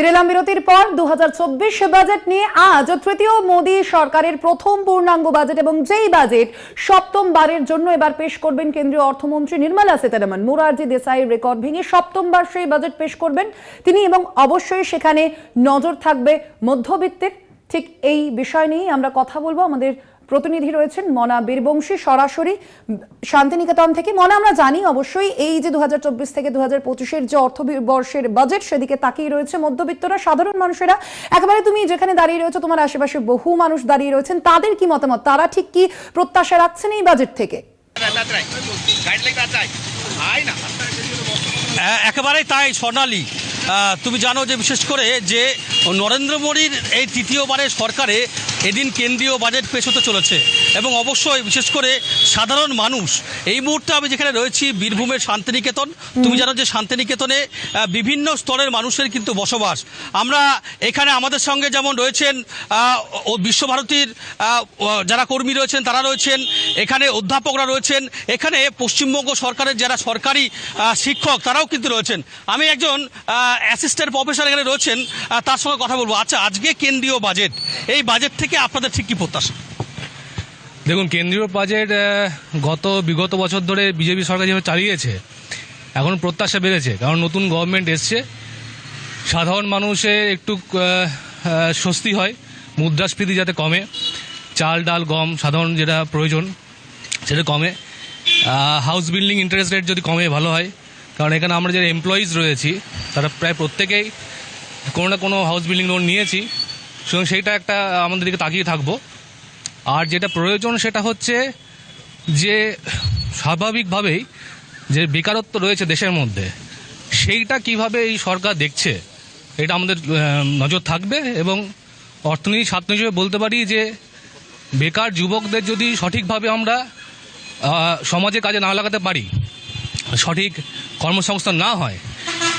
ফিরেলাম বিরতির পর দু বাজেট নিয়ে আজ তৃতীয় মোদী সরকারের প্রথম পূর্ণাঙ্গ বাজেট এবং যেই বাজেট সপ্তমবারের জন্য এবার পেশ করবেন কেন্দ্রীয় অর্থমন্ত্রী নির্মলা সীতারামন। মোরারজি দেসাইয়ের রেকর্ড ভেঙে সপ্তমবার সেই বাজেট পেশ করবেন তিনি এবং অবশ্যই সেখানে নজর থাকবে মধ্যবিত্তের। ঠিক এই বিষয় নিয়েই আমরা কথা বলব। আমাদের প্রতিনিধি রয়েছেন মনা বীরবংশী। সরাসরি শান্তিনিকেতন থেকে। মনা, আমরা জানি অবশ্যই এই যে দু হাজার চব্বিশ থেকে দু হাজার পঁচিশের যে অর্থবর্ষের বাজেট সেদিকে তাকিয়ে রয়েছে মধ্যবিত্তরা, সাধারণ মানুষেরা। একেবারে তুমি যেখানে দাঁড়িয়ে রয়েছে, তোমার আশেপাশে বহু মানুষ দাঁড়িয়ে রয়েছেন। তাদের কি মতামত? তারা ঠিক কি প্রত্যাশা রাখছেন এই বাজেট থেকে? এ- একেবারেই তাই সোনালি। তুমি জানো যে, বিশেষ করে যে নরেন্দ্র মোদীর এই তৃতীয়বারের সরকারে এদিন কেন্দ্রীয় বাজেট পেশ হতে চলেছে। এবং অবশ্যই বিশেষ করে সাধারণ মানুষ এই মুহূর্তে আমি যেখানে রয়েছি বীরভূমের শান্তিনিকেতন। তুমি জানো যে শান্তিনিকেতনে বিভিন্ন স্তরের মানুষের কিন্তু বসবাস। আমরা এখানে আমাদের সঙ্গে যেমন রয়েছেন ও বিশ্বভারতীর যারা কর্মী রয়েছেন তারা রয়েছেন। এখানে অধ্যাপকরা রয়েছেন। এখানে পশ্চিমবঙ্গ সরকারের যারা সরকারি শিক্ষক তারাও কিন্তু রয়েছেন। আমি একজন অ্যাসিস্ট্যান্ট প্রফেসর এখানে রয়েছেন তার সঙ্গে কথা বলব। আচ্ছা আজকে কেন্দ্রীয় বাজেট এই বাজেট থেকে আপনাদের ঠিক কি প্রত্যাশা? দেখুন, কেন্দ্রীয় বাজেট গত, বিগত বছর ধরে বিজেপি সরকার যেভাবে চালিয়েছে, এখন প্রত্যাশা বেড়েছে। কারণ নতুন গভর্নমেন্ট এসছে, সাধারণ মানুষের একটু স্বস্তি হয়, মুদ্রাস্ফীতি যাতে কমে, চাল, ডাল, গম, সাধারণ যেটা প্রয়োজন, সেটা কমে। হাউস বিল্ডিং ইন্টারেস্ট রেট যদি কমে, ভালো হয়। কারণ এখানে আমরা যে এমপ্লয়িজ রয়েছি, তারা প্রায় প্রত্যেকেই কোনো না কোনো হাউস বিল্ডিং লোন নিয়েছি। সুতরাং সেইটা একটা আমাদের দিকে তাকিয়ে থাকব। আর যেটা প্রয়োজন সেটা হচ্ছে যে স্বাভাবিকভাবেই যে বেকারত্ব রয়েছে দেশের মধ্যে, সেইটা কীভাবে এই সরকার দেখছে, এটা আমাদের নজর থাকবে এবং অর্থনীতি ছাত্র হিসেবে বলতে পারি যে বেকার যুবকদের যদি সঠিকভাবে আমরা সমাজে কাজে না লাগাতে পারি, সঠিক কর্মসংস্থান না হয়,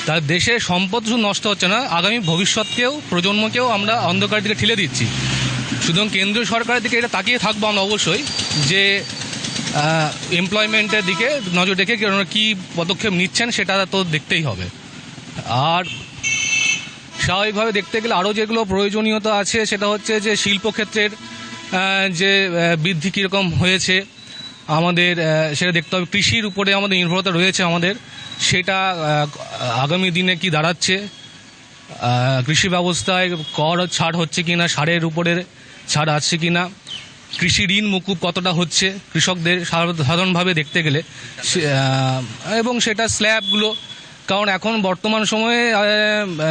তাহলে দেশের সম্পদ শুধু নষ্ট হচ্ছে না, আগামী ভবিষ্যৎকেও, প্রজন্মকেও আমরা অন্ধকার দিকে ঠেলে দিচ্ছি। সুতরাং কেন্দ্রীয় সরকারের দিকে এটা তাকিয়ে থাকব আমরা অবশ্যই যে এমপ্লয়মেন্টের দিকে নজর রেখে কি পদক্ষেপ নিচ্ছেন সেটা তো দেখতেই হবে। আর স্বাভাবিকভাবে দেখতে গেলে আরও যেগুলো প্রয়োজনীয়তা আছে সেটা হচ্ছে যে, শিল্পক্ষেত্রের যে বৃদ্ধি কীরকম হয়েছে, আমাদের সেটা দেখতে হবে। কৃষির উপরে আমাদের নির্ভরতা রয়েছে আমাদের। সেটা আগামী দিনে কি দাঁড়াচ্ছে কৃষি ব্যবস্থায় কর ছাড় হচ্ছে কিনা, সারের উপরে ছাড় আছে কিনা, কৃষি ঋণ মুকুব কতটা হচ্ছে, কৃষকদের সাধারণ- সাধারণভাবে দেখতে গেলে এবং সেটা স্ল্যাবগুলো কারণ এখন বর্তমান সময়ে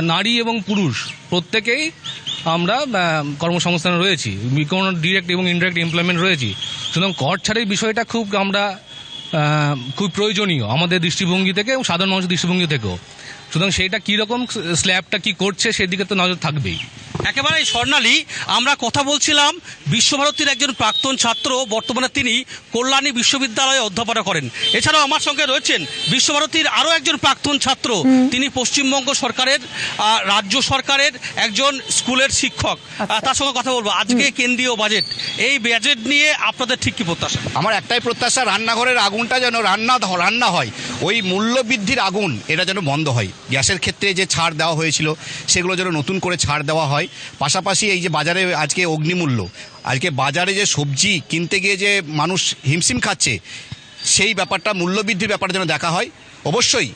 নারী এবং পুরুষ প্রত্যেকেই আমরা কর্মসংস্থানে রয়েছি, কোনো ডিরেক্ট এবং ইনডিরেক্ট এমপ্লয়মেন্ট রয়েছি। সুতরাং কর ছাড়ের বিষয়টা খুব আমরা খুব প্রয়োজনীয় আমাদের দৃষ্টিভঙ্গি থেকে এবং সাধারণ মানুষের দৃষ্টিভঙ্গি থেকেও। সুতরাং সেইটা কীরকম স্ল্যাবটা কি করছে সেদিকে তো নজর থাকবেই। একেবারে স্বর্ণালী। আমরা কথা বলছিলাম বিশ্বভারতীর একজন প্রাক্তন ছাত্র বর্তমানে তিনি কল্যাণী বিশ্ববিদ্যালয়ে অধ্যাপনা করেন। এছাড়াও আমার সঙ্গে রয়েছেন বিশ্বভারতীর আরও একজন প্রাক্তন ছাত্র তিনি পশ্চিমবঙ্গ সরকারের রাজ্য সরকারের একজন স্কুলের শিক্ষক। তার সঙ্গে কথা বলব। আজকে কেন্দ্রীয় বাজেট এই বাজেট নিয়ে আপনাদের ঠিক কি প্রত্যাশা? আমার একটাই প্রত্যাশা রান্নাঘরের আগুনটা যেন রান্না রান্না হয়। ওই মূল্যবৃদ্ধির আগুন এটা যেন বন্ধ হয়। গ্যাসের ক্ষেত্রে যে ছাড় দেওয়া হয়েছিল সেগুলো যেন নতুন করে ছাড় দেওয়া হয়। পাশাপাশি এই যে বাজারে আজকে অগ্নিমূল্য, আজকে বাজারে যে সবজি কিনতে গিয়ে যে মানুষ হিমশিম খাচ্ছে, সেই ব্যাপারটা, মূল্যবৃদ্ধির ব্যাপারটা যেন দেখা হয়। অবশ্যই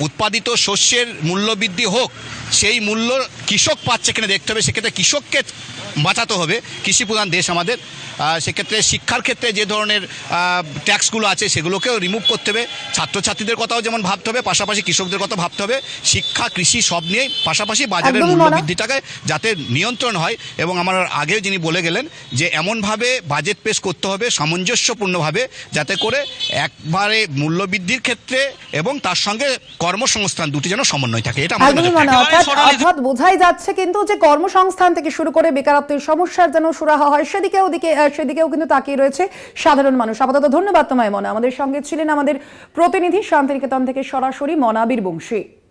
উৎপাদিত শস্যের মূল্যবৃদ্ধি হোক, সেই মূল্য কৃষক পাচ্ছে কিনা দেখতে হবে। সেক্ষেত্রে কৃষককে বাঁচাতে হবে। কৃষিপ্রধান দেশ আমাদের। সেক্ষেত্রে শিক্ষার ক্ষেত্রে যে ধরনের ট্যাক্সগুলো আছে সেগুলোকেও রিমুভ করতে হবে। ছাত্রছাত্রীদের কথাও যেমন ভাবতে হবে পাশাপাশি কৃষকদের কথা ভাবতে হবে। শিক্ষা কৃষি সব নিয়েই পাশাপাশি বাজারের মূল্য। মূল্যবৃদ্ধিটাকে যাতে নিয়ন্ত্রণ হয় এবং আমার আগেও যিনি বলে গেলেন যে এমনভাবে বাজেট পেশ করতে হবে সামঞ্জস্যপূর্ণভাবে যাতে করে একবারে মূল্যবৃদ্ধির ক্ষেত্রে এবং তার সঙ্গে কর্মসংস্থান দুটি যেন সমন্বয় থাকে। এটা অর্থাৎ বোঝাই যাচ্ছে কিন্তু যে কর্মসংস্থান থেকে শুরু করে বেকারত্বের সমস্যার যেন সুরাহা হয় সেদিকে ওদিকে সেদিকেও কিন্তু তাকিয়ে রয়েছে সাধারণ মানুষ। আপাতত ধন্যবাদ তোমায়, মনা। আমাদের সঙ্গে ছিলেন আমাদের প্রতিনিধি শান্তিনিকেতন থেকে সরাসরি মনাবীর বীরবংশী।